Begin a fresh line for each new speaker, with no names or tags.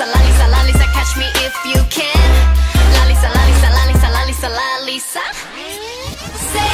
Lalisa, Lalisa, Lalisa, catch me if you can. Lalisa, Lalisa, Lalisa, Lalisa, Lalisa. Say